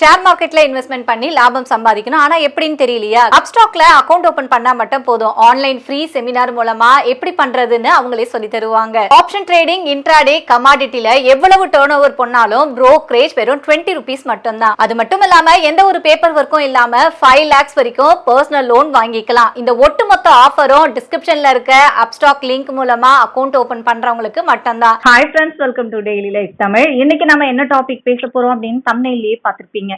Share மார்க்கெட்ல investment பண்ணி லாபம் சம்பாதிக்கணும். ஆனா எப்படின்னு தெரியலையா? அப்ஸ்டாக்ல அக்கௌண்ட் ஓபன் பண்ணா மட்டும் போதும். ஆன்லைன் ஃப்ரீ செமினார் மூலமா எப்படி பண்றதுன்னு அவங்களே சொல்லி தருவாங்க. ஆப்ஷன் ட்ரேடிங் இன்ட்ராடே கமாடிட்டில எவ்வளவு டேர்ன் ஓவர் பண்ணாலும் ப்ரோக்கரேஜ் வெறும் டுவெண்ட்டி ருபீஸ் மட்டும்தான். அது மட்டும் இல்லாம எந்த ஒரு பேப்பர் ஒர்க்கும் இல்லாம ஃபைவ் லேக்ஸ் வரைக்கும் பர்சனல் லோன் வாங்கிக்கலாம். இந்த ஒட்டுமொத்த ஆஃபரும் டிஸ்கிரிப்ஷன்ல இருக்க அப்ஸ்டாக் லிங்க் மூலமா அக்கௌண்ட் ஓபன் பண்றவங்களுக்கு மட்டும்தான். Hi friends welcome to daily life Tamil. இன்னைக்கு நம்ம என்ன டாபிக் பேச போறோம் அப்படின்னு தமிழ்லயே பார்த்துருப்பீங்க.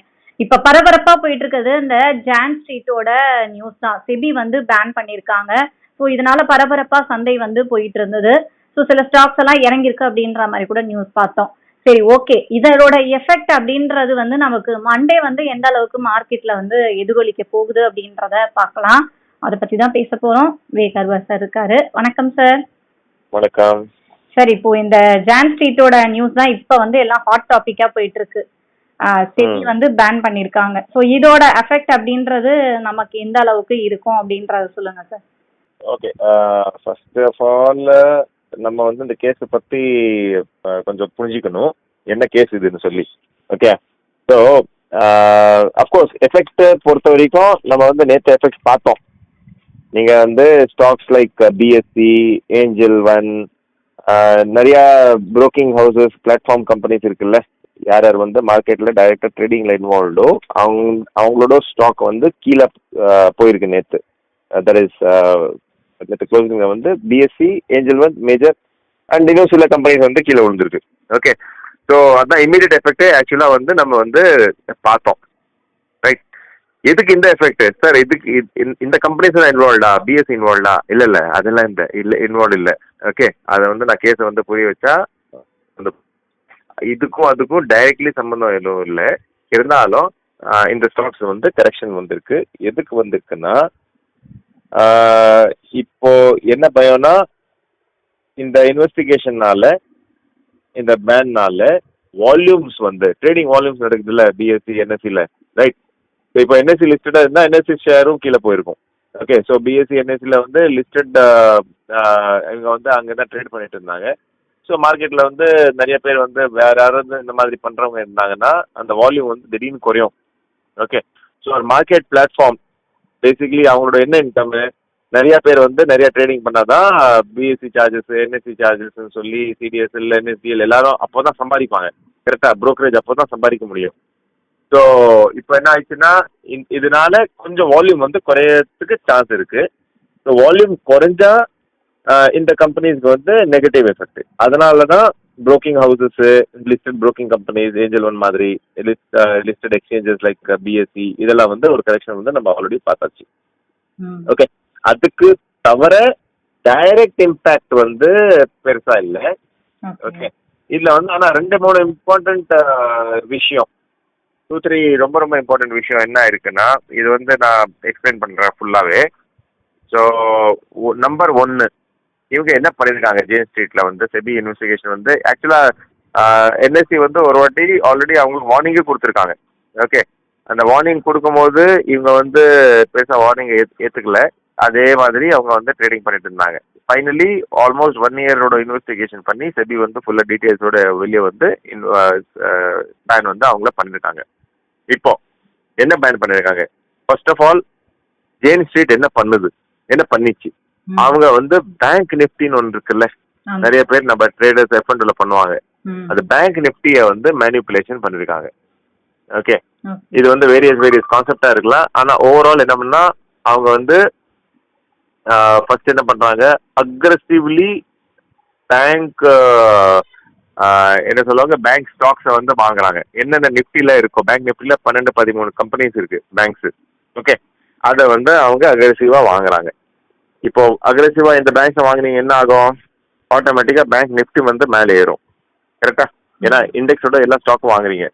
இப்ப பரபரப்பா போயிட்டு இருக்கிறது இந்த ஜான் ஸ்ட்ரீட்டோட நியூஸ் தான். செபி வந்து பேன் பண்ணியிருக்காங்க. ஸோ இதனால பரபரப்பா சந்தை வந்து போயிட்டு இருந்தது ஸோ சில ஸ்டாக்ஸ் எல்லாம் இறங்கியிருக்கு அப்படின்ற மாதிரி கூட நியூஸ் பார்த்தோம். சரி ஓகே இதோட எஃபெக்ட் அப்படின்றது வந்து நமக்கு மண்டே வந்து எந்த அளவுக்கு மார்க்கெட்ல வந்து எதிரொலிக்க போகுது அப்படின்றத பார்க்கலாம். அதை பத்தி தான் பேச போறோம். வேகர்வர் சார் இருக்காரு. வணக்கம் சார் வணக்கம். சார் இப்போ இந்த ஜான் ஸ்ட்ரீட்டோட நியூஸ் தான் இப்போ வந்து எல்லாம் ஹாட் டாபிக்கா போயிட்டு இருக்கு ம். வந்து பேன் பண்ணிருக்காங்க. ஸோ இதோட எஃபெக்ட் அப்படின்றது நமக்கு எந்த அளவுக்கு இருக்கும் அப்படின்றத சொல்லுங்க sir okay first of all நம்ம வந்து இந்த கேஸை பற்றி கொஞ்சம் புரிஞ்சுக்கணும். என்ன கேஸ் இதுன்னு சொல்லி. ஓகே ஸோ அஃப்கோர்ஸ் எஃபெக்ட் பொறுத்த வரைக்கும் நம்ம வந்து நேற்று எஃபெக்ட் பார்த்தோம். நீங்கள் வந்து stocks like BSE Angel One நிறையா புரோக்கிங் ஹவுசஸ் பிளாட்ஃபார்ம் கம்பெனிஸ் இருக்குல்ல? யார் யார் வந்து மார்க்கெட்டில் டைரெக்டாக ட்ரேடிங்கில் இன்வால்வ்டோ அவங்க அவங்களோட ஸ்டாக் வந்து கீழே போயிருக்கு நேற்று தட் இஸ் நேற்று க்ளோசிங்கில் வந்து பிஎஸ்சி ஏஞ்சல் வந்து மேஜர் அண்ட் இன்னும் சில கம்பெனிஸ் வந்து கீழே விழுந்திருக்கு. ஓகே ஸோ அதான் இமீடியட் எஃபெக்டே ஆக்சுவலாக வந்து நம்ம வந்து பார்த்தோம். ரைட் எதுக்கு இந்த எஃபெக்ட் சார் இதுக்கு இந்த- இந்த கம்பெனிஸ் தான் இன்வால்வ்டா பிஎஸ்சி இன்வால்வ்டா இல்லை இல்லை. அதெல்லாம் இந்த இல்லை இன்வால்வ் இல்லை. ஓகே அதை வந்து நான் கேஸை வந்து புரிய வச்சா அந்த இதுக்கும் அதுக்கும் டைரக்ட்லி சம்மந்தம் எதுவும் இல்லை. இருந்தாலும் இந்த ஸ்டாக்ஸ் வந்து கரெக்ஷன் வந்திருக்கு. எதுக்கு வந்திருக்குன்னா இப்போ என்ன பயம்னா இந்த இன்வெஸ்டிகேஷன்னால இந்த பேன்னால வால்யூம்ஸ் வந்து ட்ரேடிங் வால்யூம்ஸ் நடக்குதுல்ல பிஎஸ்சி என்எஸ்சியில் ரைட் இப்போ என்எஸ்சி லிஸ்டடாக இருந்தால் என்எஸ்சி ஷேரும் கீழே போயிருக்கும். ஓகே ஸோ பிஎஸ்சி என்எஸ்சியில் வந்து லிஸ்டட் இவங்க வந்து அங்கே தான் ட்ரேட் பண்ணிட்டு இருந்தாங்க. ஸோ மார்க்கெட்டில் வந்து நிறைய பேர் வந்து வேற யாராவது இந்த மாதிரி பண்ணுறவங்க இருந்தாங்கன்னா அந்த வால்யூம் வந்து திடீர்னு குறையும். ஓகே ஸோ ஒரு மார்க்கெட் பிளாட்ஃபார்ம் பேசிக்கலி அவங்களோட என்ன இன்கம்மு நிறைய பேர் வந்து நிறைய ட்ரேடிங் பண்ணாதான் பிஎஸ்சி சார்ஜஸ் என்எஸ்சி சார்ஜஸ்ன்னு சொல்லி சிடிஎஸ்எல் என்எஸ்சிஎல் எல்லாரும் அப்போ தான் சம்பாதிப்பாங்க. கரெக்டாக ப்ரோக்கரேஜ் அப்போ தான் சம்பாதிக்க முடியும். ஸோ இப்போ என்ன ஆயிடுச்சுன்னா இந்- இதனால கொஞ்சம் வால்யூம் வந்து குறையறதுக்கு சான்ஸ் இருக்கு. ஸோ வால்யூம் குறைஞ்சா இந்த கம்பெனிஸ்க்கு வந்து நெகட்டிவ் எஃபெக்ட் அதனால தான் broking houses listed broking companies angel one மாதிரி லிஸ்டட் எக்ஸ்சேஞ்சஸ் லைக் பிஎஸ்சி இதெல்லாம் வந்து ஒரு கரெக்ஷன் வந்து நம்ம ஆல்ரெடி பார்த்தாச்சு. ஓகே அதுக்கு தவிர டைரக்ட் இம்பேக்ட் வந்து பெருசா இல்லை. ஓகே இதுல வந்து ஆனா ரெண்டு மூணு இம்பார்ட்டன்ட் விஷயம். டூ த்ரீ ரொம்ப ரொம்ப இம்பார்ட்டன்ட் விஷயம் என்ன இருக்குன்னா இது வந்து நான் எக்ஸ்பிளைன் பண்றேன் ஃபுல்லாவே ஸோ நம்பர் ஒன்னு இவங்க என்ன பண்ணிருக்காங்க? ஜே ஸ்ட்ரீட்ல வந்து செபி இன்வெஸ்டிகேஷன் வந்து ஆக்சுவலா என்எஸ்சி வந்து ஒரு வாட்டி ஆல்ரெடி அவங்களுக்கு வார்னிங்கே கொடுத்துருக்காங்க. ஓகே அந்த வார்னிங் கொடுக்கும்போது இவங்க வந்து பெருசாக வார்னிங் ஏத்துக்கல. அதே மாதிரி அவங்க வந்து ட்ரேடிங் பண்ணிட்டு இருந்தாங்க. ஃபைனலி ஆல்மோஸ்ட் ஒன் இயரோட இன்வெஸ்டிகேஷன் பண்ணி செபி வந்து ஃபுல்லாக டீட்டெயில்ஸோட வெளியே வந்து பேன் வந்து அவங்கள பண்ணியிருக்காங்க இப்போ என்ன பேன் பண்ணியிருக்காங்க first of all Jane Street என்ன பண்ணுது? என்ன பண்ணிச்சு? அவங்க வந்து பேங்க் நிஃப்டின்னு ஒன்று இருக்குல்ல? நிறைய பேர் நம்ம ட்ரேடர்ஸ் எஃப்என்ல பண்ணுவாங்க. அந்த பேங்க் நிஃப்டியை வந்து மேனிப்புலேஷன் பண்ணிருக்காங்க. ஓகே இது வந்து வேரியஸ் வேரியஸ் கான்செப்டா இருக்கலாம். ஆனா ஓவரால் என்ன பண்ணா அவங்க வந்து ஃபர்ஸ்ட் என்ன பண்றாங்க? அக்ரஸிவ்லி பேங்க் என்ன சொல்லுவாங்க? பேங்க் ஸ்டாக்ஸை வந்து வாங்குறாங்க. என்னென்ன நிஃப்டில இருக்கோ பேங்க் நிஃப்டில பன்னெண்டு பதிமூணு கம்பெனிஸ் இருக்கு பேங்க்ஸ் ஓகே அதை வந்து அவங்க அக்ரெசிவா வாங்குறாங்க. இப்போ அக்ரெசிவா இந்த பேங்க்ஸை வாங்கினீங்க என்ன ஆகும்? ஆட்டோமேட்டிக்கா பேங்க் நிஃப்டி வந்து மேலே ஏறும். கரெக்டா ஏன்னா இண்டெக்ஸோட எல்லா ஸ்டாக்கும் வாங்குறீங்க.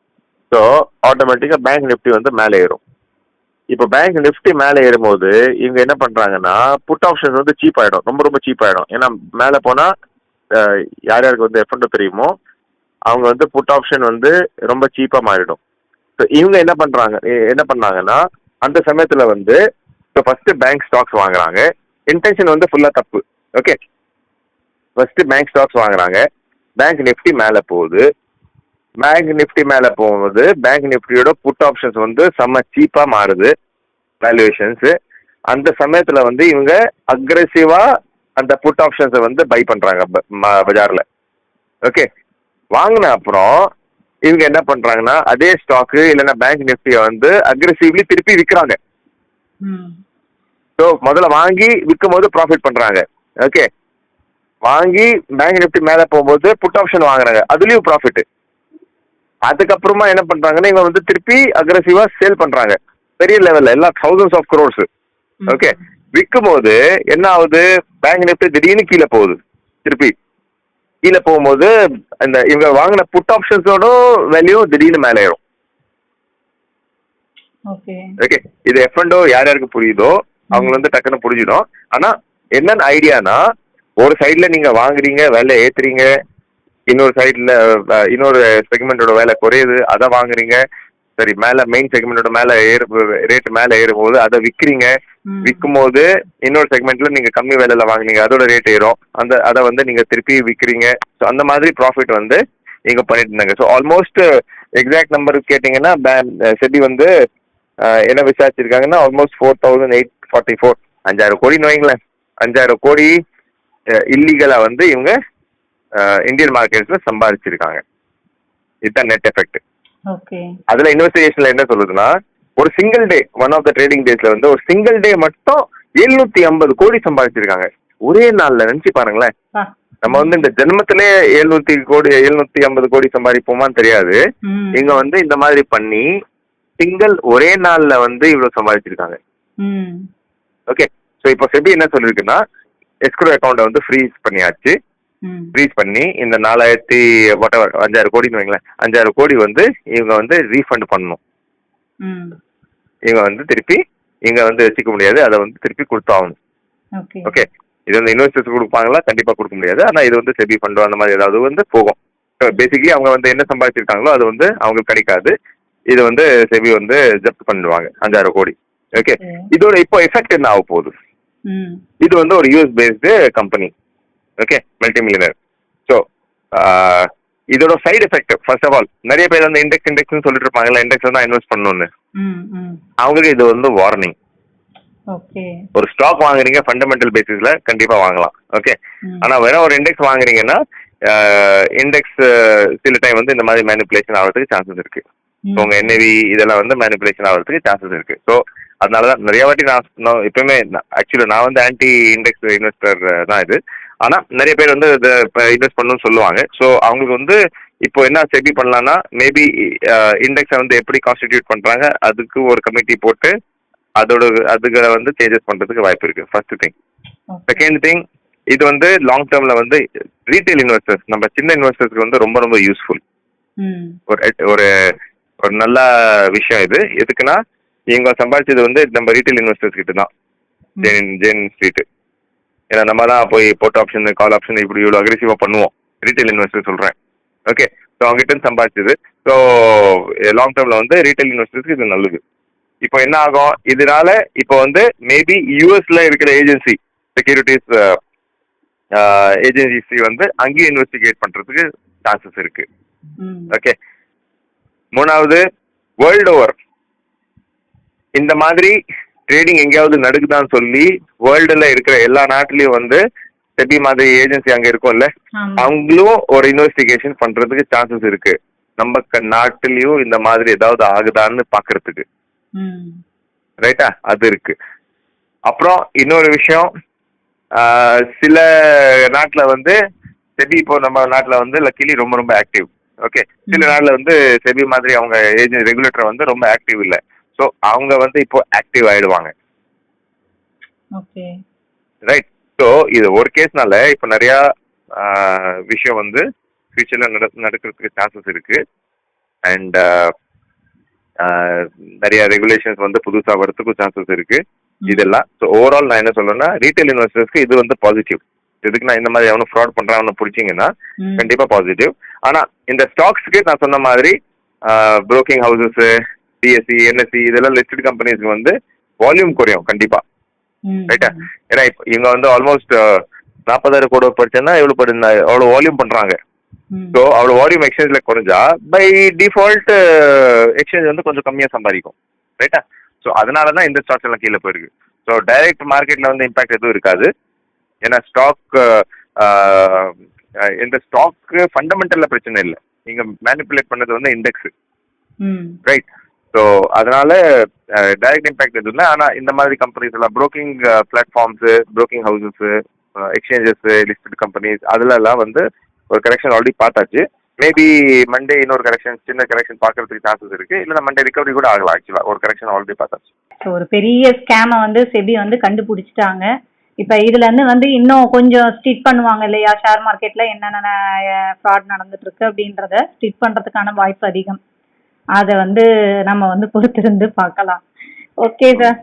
ஸோ ஆட்டோமேட்டிக்காக பேங்க் நிஃப்டி வந்து மேலே ஏறும். இப்போ பேங்க் நிஃப்டி மேலே ஏறும்போது இவங்க என்ன பண்ணுறாங்கன்னா புட் ஆப்ஷன்ஸ் வந்து சீப் ஆகிடும் ரொம்ப ரொம்ப சீப் ஆகிடும் ஏன்னா மேலே போனால் யார் யாருக்கு வந்து எஃப்என்டோ தெரியுமோ அவங்க வந்து புட் ஆப்ஷன் வந்து ரொம்ப சீப்பாக மாறிடும். ஸோ இவங்க என்ன பண்ணுறாங்க என்ன பண்ணாங்கன்னா அந்த சமயத்தில் வந்து இப்போ ஃபஸ்ட்டு பேங்க் ஸ்டாக்ஸ் வாங்குறாங்க. இன்டென்ஷன் வந்து ஃபுல்லாக தப்பு. ஓகே ஃபஸ்ட்டு பேங்க் ஸ்டாக்ஸ் வாங்குறாங்க. பேங்க் நிஃப்டி மேலே போகுது. பேங்க் நிஃப்டி மேலே போகும்போது பேங்க் நிஃப்டியோட புட் ஆப்ஷன்ஸ் வந்து செம்ம சீப்பாக மாறுது. வேல்யூவேஷன்ஸு அந்த சமயத்தில் வந்து இவங்க அக்ரெசிவாக அந்த புட் ஆப்ஷன்ஸை வந்து பை பண்ணுறாங்க ப- ஓகே வாங்கின அப்புறம் இவங்க என்ன பண்ணுறாங்கன்னா அதே ஸ்டாக்கு இல்லைன்னா பேங்க் நிஃப்டியை வந்து அக்ரெசிவ்லி திருப்பி விற்கிறாங்க ம். ஸோ முதல்ல வாங்கி விற்கும் போது ப்ராஃபிட் பண்றாங்க. ஓகே வாங்கி பேங்க் நிஃப்டி மேலே போகும்போது புட் ஆப்ஷன் வாங்குறாங்க. அதுலயும் ப்ராஃபிட் அதுக்கப்புறமா என்ன பண்றாங்கன்னா இவங்க வந்து திருப்பி அக்ரெசிவா சேல் பண்றாங்க. பெரிய லெவல்ல எல்லாம் thousands ஆஃப் crores. ஓகே விற்கும் போது என்ன ஆகுது? பேங்க் நிஃப்டி திடீர்னு கீழே போகுது. திருப்பி. கீழே போகும்போது இந்த இவங்க வாங்கின புட் ஆப்ஷன்ஸோட வேல்யூ திடீர்னு மேலே ஏறும். ஓகே ஓகே இது எஃப் அண்டோ யார் யாருக்கு புரியுதோ அவங்க வந்து டக்குன்னு புரிஞ்சிடும் ஆனா என்னென்ன ஐடியானா ஒரு சைடுல நீங்க வாங்குறீங்க விலை ஏத்துறீங்க இன்னொரு சைடுல இன்னொரு செக்மெண்டோட விலை குறையுது அதை வாங்குறீங்க. சரி மேல மெயின் செக்மெண்டோட மேல ஏறு ரேட் மேல ஏறும்போது அதை விற்கிறீங்க. விற்கும் போது இன்னொரு செக்மெண்ட்ல நீங்க கம்மி விலையில வாங்குனீங்க அதோட ரேட் ஏறும். அந்த அதை வந்து நீங்க திருப்பி விற்கிறீங்க ஸோ அந்த மாதிரி ப்ராஃபிட் வந்து நீங்க பண்ணிட்டு இருந்தாங்க. ஸோ ஆல்மோஸ்ட் எக்ஸாக்ட் நம்பர் கேட்டிங்கன்னா செபி வந்து என்ன விசாரிச்சிருக்காங்கன்னா almost four thousand eight forty four அஞ்சாயிரம் கோடின்னு வைங்களேன் அஞ்சாயிரம் கோடி இல்லீகலா வந்து இவங்க இந்தியன் மார்க்கெட்ஸ்ல சம்பாதிச்சிருக்காங்க இதுதான் நெட் எஃபெக்ட் அதுல இன்வெஸ்டிகேஷன்ல என்ன சொல்லுதுன்னா ஒரு single day one of the trading டேஸ்ல வந்து ஒரு சிங்கிள் டே மட்டும் எழுநூத்தி ஐம்பது கோடி சம்பாதிச்சிருக்காங்க ஒரே நாள்ல நினைச்சு பாருங்களேன். நம்ம வந்து இந்த ஜென்மத்திலே எழுநூத்தி கோடி எழுநூத்தி ஐம்பது கோடி சம்பாதிப்போமான்னு தெரியாது. இங்க வந்து இந்த மாதிரி பண்ணி சிங்கிள் ஒரே நாள்ல வந்து இவ்வளவு சம்பாதிச்சிருக்காங்க. ஓகே ஸோ இப்போ செபி என்ன சொல்லியிருக்குன்னா எஸ்க்ரோ அக்கௌண்ட்டை வந்து ஃப்ரீஸ் பண்ணியாச்சு. ம். ஃப்ரீஸ் பண்ணி இந்த நாலாயிரத்தி வாட் அஞ்சாயிரம் கோடின்னு வைங்களேன். அஞ்சாயிரம் கோடி வந்து இவங்க வந்து ரீஃபண்ட் பண்ணணும். ம். இவங்க வந்து திருப்பி இங்க வந்து வச்சுக்க முடியாது. அதை வந்து திருப்பி கொடுத்தாகணும். ஓகே. இது வந்து இன்வெஸ்டர்ஸ் கொடுப்பாங்களா? கண்டிப்பா கொடுக்க முடியாது. ஆனா இது வந்து செபி ஃபண்டோ அந்த மாதிரி ஏதாவது வந்து போகும். பேசிக்கலி அவங்க வந்து என்ன சம்பாதிச்சிருக்காங்களோ அது வந்து அவங்களுக்கு கிடைக்காது. இது வந்து செபி வந்து ஜப்ட் பண்ணிடுவாங்க அஞ்சாயிரம் கோடி. ஓகே. இதோட இப்போ எஃபெக்ட் என்ன ஆக போகுது. இது வந்து ஒரு US based company okay multi millionaire so இதோட side effect first of all நிறைய பேர் வந்து இண்டெக்ஸ் இண்டெக்ஸ்னு சொல்லிட்டு இருப்பாங்கல்ல இண்டெக்ஸ் தான் இன்வெஸ்ட் பண்ணணும்னு. அவங்களுக்கு இது வந்து வார்னிங் ஓகே ஒரு ஸ்டாக் வாங்குறீங்க ஃபண்டமெண்டல் பேசிஸ்ல கண்டிப்பா வாங்கலாம். ஓகே. ஆனா வெறும் ஒரு இண்டெக்ஸ் வாங்குறீங்கன்னா இண்டெக்ஸ் சில டைம் வந்து இந்த மாதிரி மேனிப்புலேஷன் ஆகிறதுக்கு சான்சஸ் இருக்கு. உங்க என்ஏவி இதெல்லாம் வந்து மேனிப்புலேஷன் ஆகிறதுக்கு சான்சஸ் இருக்கு. ஸோ அதனால தான் நிறைய வாட்டி நான் நான் எப்பவுமே ஆக்சுவலி நான் வந்து ஆன்டி இண்டெக்ஸ் இன்வெஸ்டர் தான் இது. ஆனா நிறைய பேர் வந்து இதை இன்வெஸ்ட் பண்ணணும்னு சொல்லுவாங்க. ஸோ அவங்களுக்கு வந்து இப்போ என்ன செபி பண்ணலாம்னா மேபி இண்டெக்ஸை வந்து எப்படி கான்ஸ்டிடியூட் பண்றாங்க அதுக்கு ஒரு கமிட்டி போட்டு அதோட அதுகளை வந்து சேஞ்சஸ் பண்றதுக்கு வாய்ப்பு இருக்கு. First thing. செகண்ட் திங் இது வந்து லாங் டேர்ம்ல வந்து ரீட்டைல் இன்வெஸ்டர்ஸ் நம்ம சின்ன இன்வெஸ்டர்ஸ்க்கு வந்து ரொம்ப ரொம்ப யூஸ்ஃபுல். ஒரு ஒரு ஒரு நல்ல விஷயம் இது. எதுக்குன்னா இவங்க சம்பாதிச்சது வந்து நம்ம ரீட்டைல் இன்வெஸ்டர்ஸ் கிட்ட தான் ஜென் ஜென் ஸ்ட்ரீட் ஏன்னா நம்ம தான் போய் போட் ஆப்ஷன் கால் ஆப்ஷன் இப்படி இவ்வளோ அக்ரெசிவாக பண்ணுவோம். ரீட்டைல் இன்வெஸ்டர் சொல்கிறேன் ஓகே ஸோ அவங்ககிட்ட சம்பாதிச்சது ஸோ லாங் டேர்மில் வந்து ரீட்டைல் இன்வெஸ்டர்ஸ்க்கு இது நல்லது. இப்போ என்ன ஆகும்? இதனால இப்போ வந்து மேபி யூஎஸ்ல இருக்கிற ஏஜென்சி செக்யூரிட்டிஸ் ஏஜென்சி வந்து அங்கேயும் இன்வெஸ்டிகேட் பண்றதுக்கு சான்சஸ் இருக்கு. ஓகே மூணாவது வேர்ல்டு ஓவர் இந்த மாதிரி ட்ரேடிங் எங்கேயாவது நடக்குதான்னு சொல்லி வேர்ல்டுல இருக்கிற எல்லா நாட்டிலயும் வந்து செபி மாதிரி ஏஜென்சி அங்க இருக்கும்ல. அவங்களும் ஒரு இன்வெஸ்டிகேஷன் பண்றதுக்கு சான்சஸ் இருக்கு. நம்ம நாட்டிலயும் இந்த மாதிரி ஏதாவது ஆகுதான்னு பாக்குறதுக்கு. ரைட்டா அது இருக்கு. அப்புறம் இன்னொரு விஷயம் சில நாட்டுல வந்து செபி இப்போ நம்ம நாட்டுல வந்து லக்கிலி ரொம்ப ரொம்ப ஆக்டிவ் ஓகே சில. நாட்டுல வந்து செபி மாதிரி அவங்க ஏஜென்ட் ரெகுலேட்டர் வந்து ரொம்ப ஆக்டிவ் இல்ல. ஸோ அவங்க வந்து இப்போ ஆக்டிவ் ஆயிடுவாங்க. ரைட் ஸோ இது ஒரு கேஸ்னால இப்போ நிறைய விஷயம் வந்து ஃபியூச்சர்ல நட நடக்கிறதுக்கு சான்சஸ் இருக்கு. அண்ட் நிறைய ரெகுலேஷன்ஸ் வந்து புதுசா வரதுக்கும் சான்சஸ் இருக்கு. இதெல்லாம் ஸோ ஓவரால் நான் என்ன சொல்றேன்னா ரீட்டைல் இன்வெஸ்டர்ஸ்க்கு இது வந்து பாசிட்டிவ் இதுக்கு நான் இந்த மாதிரி எவனும் ஃப்ராட் பண்றான்னு பிடிச்சிங்கன்னா ம். கண்டிப்பா பாசிட்டிவ் ஆனா இந்த ஸ்டாக்ஸ்க்கு நான் சொன்ன மாதிரி புரோக்கிங் ஹவுசஸ் பிஎஸ்சி என்எஸ்சி இதெல்லாம் லிஸ்டட் கம்பெனிஸ்க்கு வந்து வால்யூம் குறையும் கண்டிப்பா. ரைட்டா ஏன்னா இப்போ இவங்க வந்து ஆல்மோஸ்ட் நாற்பதாயிரம் கோடி படிச்சேன்னா எவ்வளோ படி எவ்வளோ வால்யூம் பண்றாங்க. ஸோ அவ்வளோ வால்யூம் எக்ஸ்சேஞ்சில் குறைஞ்சா பை டிஃபால்ட் எக்ஸ்சேஞ்ச் வந்து கொஞ்சம் கம்மியாக சம்பாதிக்கும். ரைட்டா ஸோ அதனால தான் இந்த ஸ்டாக்ஸ் எல்லாம் கீழே போயிருக்கு. ஸோ டைரக்ட் மார்க்கெட்டில் வந்து இம்பாக்ட் எதுவும் இருக்காது. ஏன்னா ஸ்டாக் இந்த ஸ்டாக்கு ஃபண்டமெண்டலில் பிரச்சனை இல்லை. நீங்கள் மேனிப்புலேட் பண்ணது வந்து இண்டெக்ஸ் ரைட் ஸோ அதனால டைரக்ட் இம்பாக்ட் எதுவும் இல்லை. ஆனால் இந்த மாதிரி கம்பெனிஸ் எல்லாம் broking platforms broking houses exchanges listed companies அதுலலாம் வந்து ஒரு கரெக்ஷன் ஆல்ரெடி பார்த்தாச்சு. மேபி மண்டே இன்னொரு கரெக்ஷன் சின்ன கரெக்ஷன் பார்க்கறதுக்கு சான்சஸ் இருக்கு. இல்லைன்னா மண்டே ரிகவரி கூட ஆகலாம் ஆக்சுவலா ஒரு கரெக்ஷன் ஆல்ரெடி பார்த்தாச்சு. ஸோ ஒரு பெரிய ஸ்கேமை வந்து செபி வந்து கண்டுபிடிச்சிட்டாங்க. இப்போ இதுல இருந்து வந்து இன்னும் கொஞ்சம் ஸ்ட்ரிட் பண்ணுவாங்க இல்லையா? ஷேர் மார்க்கெட்ல என்னென்ன ஃப்ராட் நடந்துட்டு இருக்கு அப்படின்றத ஸ்ட்ரிட் பண்றதுக்கான வாய்ப்பு அதிகம். அதை வந்து நம்ம வந்து பொறுத்திருந்து பார்க்கலாம். Okay sir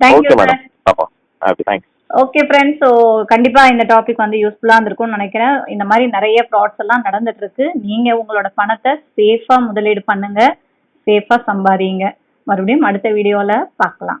thank you sir okay friends so கண்டிப்பா இந்த டாபிக் வந்து யூஸ்ஃபுல்லா இருந்திருக்கும்னு நினைக்கிறேன். இந்த மாதிரி நிறைய ஃப்ராட்ஸ் எல்லாம் நடந்துட்டு இருக்கு. நீங்க உங்களோட பணத்தை சேஃபா முதலீடு பண்ணுங்க. சேஃபா சம்பாதிங்க. மறுபடியும் அடுத்த வீடியோல பார்க்கலாம்.